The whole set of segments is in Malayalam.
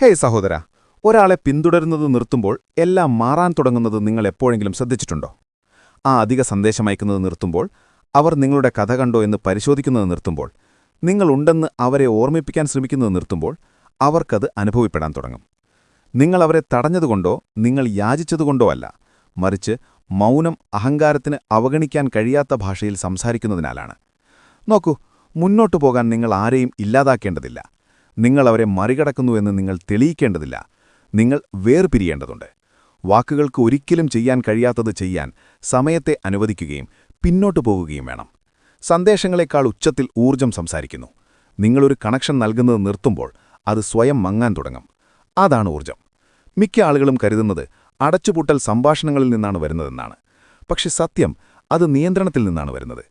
ഹേയ് സഹോദര ഒരാളെ പിന്തുടരുന്നത് നിർത്തുമ്പോൾ എല്ലാം മാറാൻ തുടങ്ങുന്നത് നിങ്ങൾ എപ്പോഴെങ്കിലും ശ്രദ്ധിച്ചിട്ടുണ്ടോ? ആ അധിക സന്ദേശമയക്കുന്നത് നിർത്തുമ്പോൾ അവർ നിങ്ങളുടെ കഥ കണ്ടോ എന്ന് പരിശോധിക്കുന്നത് നിർത്തുമ്പോൾ നിങ്ങളുണ്ടെന്ന് അവരെ ഓർമ്മിപ്പിക്കാൻ ശ്രമിക്കുന്നത് നിർത്തുമ്പോൾ അവർക്കത് അനുഭവപ്പെടാൻ തുടങ്ങും. നിങ്ങൾ അവരെ തടഞ്ഞതുകൊണ്ടോ നിങ്ങൾ യാചിച്ചതുകൊണ്ടോ അല്ല മറിച്ച് മൗനം അഹങ്കാരത്തിന് അവഗണിക്കാൻ കഴിയാത്ത ഭാഷയിൽ സംസാരിക്കുന്നതിനാലാണ്. നോക്കൂ മുന്നോട്ടു പോകാൻ നിങ്ങൾ ആരെയും ഇല്ലാതാക്കേണ്ടതില്ല. നിങ്ങൾ അവരെ മറികടക്കുന്നുവെന്ന് നിങ്ങൾ തെളിയിക്കേണ്ടതില്ല. നിങ്ങൾ വേർപിരിയേണ്ടതുണ്ട്. വാക്കുകൾക്ക് ഒരിക്കലും ചെയ്യാൻ കഴിയാത്തത് ചെയ്യാൻ സമയത്തെ അനുവദിക്കുകയും പിന്നോട്ടു പോകുകയും വേണം. സന്ദേശങ്ങളെക്കാൾ ഉച്ചത്തിൽ ഊർജം സംസാരിക്കുന്നു. നിങ്ങളൊരു കണക്ഷൻ നൽകുന്നത് നിർത്തുമ്പോൾ അത് സ്വയം മങ്ങാൻ തുടങ്ങും. അതാണ് ഊർജം മിക്ക ആളുകളും കരുതുന്നത് അടച്ചുപൂട്ടൽ സംഭാഷണങ്ങളിൽ നിന്നാണ് വരുന്നതെന്നാണ്. പക്ഷെ സത്യം അത് നിയന്ത്രണത്തിൽ നിന്നാണ് വരുന്നത്.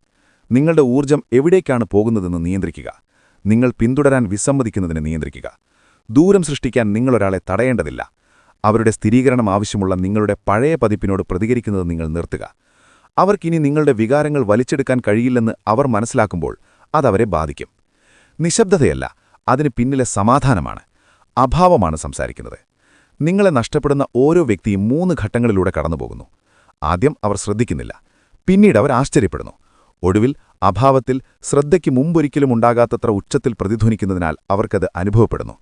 നിങ്ങളുടെ ഊർജം എവിടേക്കാണ് പോകുന്നതെന്ന് നിയന്ത്രിക്കുക. നിങ്ങൾ പിന്തുടരാൻ വിസമ്മതിക്കുന്നതിനെ നിയന്ത്രിക്കുക. ദൂരം സൃഷ്ടിക്കാൻ നിങ്ങളൊരാളെ തടയേണ്ടതില്ല. അവരുടെ സ്ഥിരീകരണം ആവശ്യമുള്ള നിങ്ങളുടെ പഴയ പതിപ്പിനോട് പ്രതികരിക്കുന്നത് നിങ്ങൾ നിർത്തുക. അവർക്കിനി നിങ്ങളുടെ വികാരങ്ങൾ വലിച്ചെടുക്കാൻ കഴിയില്ലെന്ന് അവർ മനസ്സിലാക്കുമ്പോൾ അതവരെ ബാധിക്കും. നിശബ്ദതയല്ല അതിന് പിന്നിലെ സമാധാനമാണ് അഭാവമാണ് സംസാരിക്കുന്നത്. നിങ്ങളെ നഷ്ടപ്പെടുന്ന ഓരോ വ്യക്തിയും മൂന്ന് ഘട്ടങ്ങളിലൂടെ കടന്നുപോകുന്നു. ആദ്യം അവർ ശ്രദ്ധിക്കുന്നില്ല പിന്നീട് അവർ ആശ്ചര്യപ്പെടുന്നു. ഒടുവിൽ അഭാവത്തിൽ ശ്രദ്ധയ്ക്ക് മുമ്പൊരിക്കലും ഉണ്ടാകാത്തത്ര ഉച്ചത്തിൽ പ്രതിധ്വനിക്കുന്നതിനാൽ അവർക്കത് അനുഭവപ്പെടുന്നു.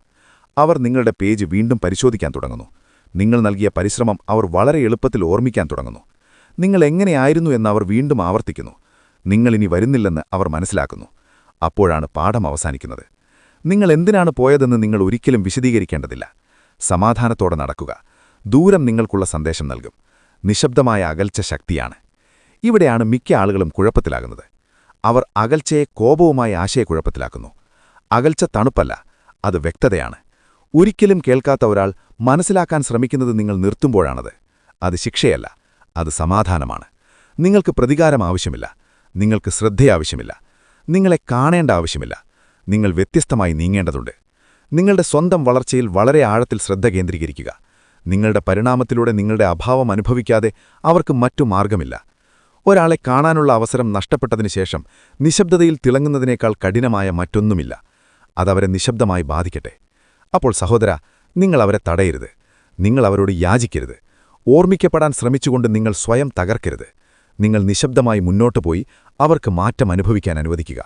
അവർ നിങ്ങളുടെ പേജ് വീണ്ടും പരിശോധിക്കാൻ തുടങ്ങുന്നു. നിങ്ങൾ നൽകിയ പരിശ്രമം അവർ വളരെ എളുപ്പത്തിൽ ഓർമ്മിക്കാൻ തുടങ്ങുന്നു. നിങ്ങൾ എങ്ങനെയായിരുന്നു എന്ന് അവർ വീണ്ടും ആവർത്തിക്കുന്നു. നിങ്ങളിനി വരുന്നില്ലെന്ന് അവർ മനസ്സിലാക്കുന്നു. അപ്പോഴാണ് പാഠം അവസാനിക്കുന്നത്. നിങ്ങൾ എന്തിനാണ് പോയതെന്ന് നിങ്ങൾ ഒരിക്കലും വിശദീകരിക്കേണ്ടതില്ല. സമാധാനത്തോടെ നടക്കുക. ദൂരം നിങ്ങൾക്കുള്ള സന്ദേശം നൽകും. നിശബ്ദമായ അകൽച്ച ശക്തിയാണ്. ഇവിടെയാണ് മിക്ക ആളുകളും കുഴപ്പത്തിലാകുന്നത്. അവർ അകൽച്ചയെ കോപവുമായി ആശയക്കുഴപ്പത്തിലാക്കുന്നു. അകൽച്ച തണുപ്പല്ല അത് വ്യക്തതയാണ്. ഒരിക്കലും കേൾക്കാത്ത ഒരാൾ മനസ്സിലാക്കാൻ ശ്രമിക്കുന്നത് നിങ്ങൾ നിർത്തുമ്പോഴാണത്. അത് ശിക്ഷയല്ല അത് സമാധാനമാണ്. നിങ്ങൾക്ക് പ്രതികാരം ആവശ്യമില്ല നിങ്ങൾക്ക് ശ്രദ്ധയാവശ്യമില്ല നിങ്ങളെ കാണേണ്ട ആവശ്യമില്ല നിങ്ങൾ വ്യത്യസ്തമായി നീങ്ങേണ്ടതുണ്ട്. നിങ്ങളുടെ സ്വന്തം വളർച്ചയിൽ വളരെ ആഴത്തിൽ ശ്രദ്ധ കേന്ദ്രീകരിക്കുക. നിങ്ങളുടെ പരിണാമത്തിലൂടെ നിങ്ങളുടെ അഭാവം അനുഭവിക്കാതെ അവർക്ക് മറ്റു മാർഗമില്ല. ഒരാളെ കാണാനുള്ള അവസരം നഷ്ടപ്പെട്ടതിനു ശേഷം നിശബ്ദതയിൽ തിളങ്ങുന്നതിനേക്കാൾ കഠിനമായ മറ്റൊന്നുമില്ല. അതവരെ നിശബ്ദമായി ബാധിക്കട്ടെ. അപ്പോൾ സഹോദര നിങ്ങൾ അവരെ തടയരുത്. നിങ്ങൾ അവരോട് യാചിക്കരുത്. ഓർമ്മിക്കപ്പെടാൻ ശ്രമിച്ചുകൊണ്ട് നിങ്ങൾ സ്വയം തകർക്കരുത്. നിങ്ങൾ നിശബ്ദമായി മുന്നോട്ട് പോയി അവർക്ക് മാറ്റം അനുഭവിക്കാൻ അനുവദിക്കുക.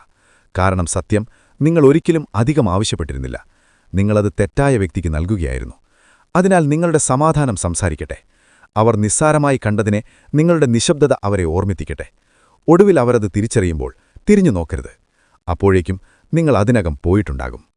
കാരണം സത്യം നിങ്ങൾ ഒരിക്കലും അധികം ആവശ്യപ്പെട്ടിരുന്നില്ല. നിങ്ങളത് തെറ്റായ വ്യക്തിക്ക് നൽകുകയായിരുന്നു. അതിനാൽ നിങ്ങളുടെ സമാധാനം സംസാരിക്കട്ടെ. അവർ നിസ്സാരമായി കണ്ടതിനെ നിങ്ങളുടെ നിശബ്ദത അവരെ ഓർമ്മിപ്പിക്കട്ടെ. ഒടുവിൽ അവരത് തിരിച്ചറിയുമ്പോൾ തിരിഞ്ഞു നോക്കരുത് അപ്പോഴേക്കും നിങ്ങൾ അതിനകം പോയിട്ടുണ്ടാകും.